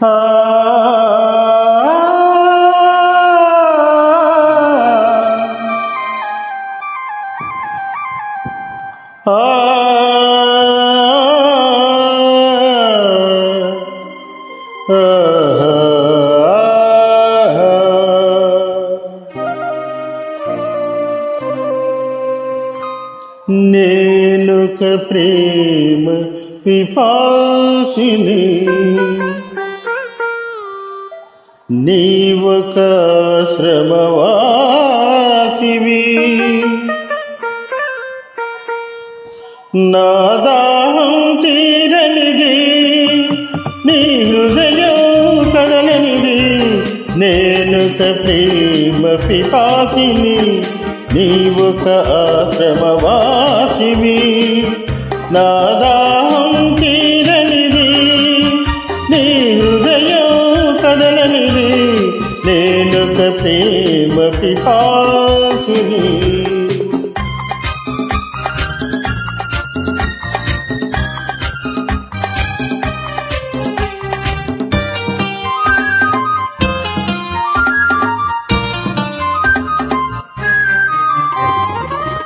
ఆ నేనుక ప్రేమ పిపాసిని నీవొక శ్రమవాసివి. నాదాహం తీరనిది నీ హృదయం కదలనిది నేను ప్రేమ పిపాసిని నీవొక ఆశ్రమవాసివి నా నేనొక ప్రేమ పిపాసిని.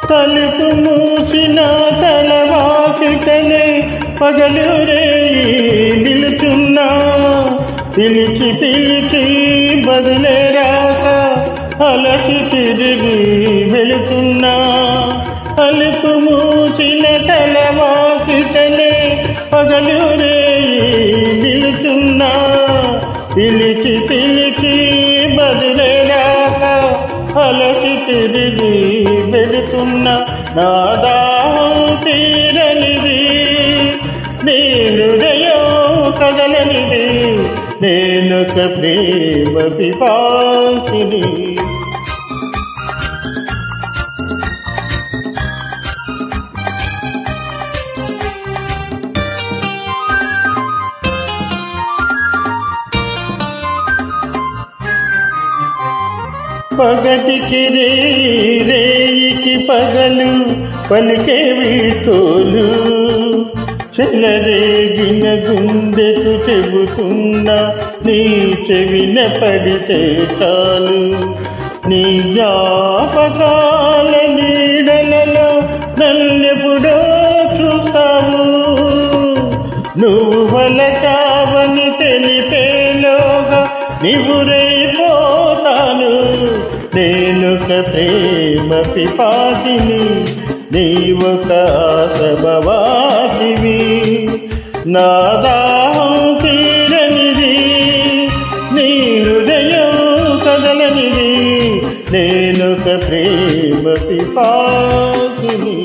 తలుపు మూసిన తలవాకిటనే పగలు రే నిలుచున్నా. పిలిచి పిలిచి బదులే అలసి తిరిగి వెళుతున్నా. తలుపు మూసిన తలవాకిటనే పగలు రేయి నిలుచున్నా పిలిచి పిలిచి బదులే రాక అలసి తిరిగి వెళుతున్నా. నా తీరనిది నేను కదలనిది. నేనొక ప్రేమ పిపాసిని పగటికి రే రేయికి పగలు పలికే వీటోలు చెలరేగిన గుండెకు చెబుతున్నా నీ చెవిన పడితే చాలు. నీ జ్ఞాపకాల నీడలలో నల్లెప్పుడో చూస్తావు. నువ్వు వలచావని తెలిపేలోగా నివురైపోతాను నేనొక ప్రేమ పిపాసిని నీవొక ఆసభవాసివి నా దాహం తీరనిది నీ హృదయం కదలనిది నేనొక ప్రేమ పిపాసిని.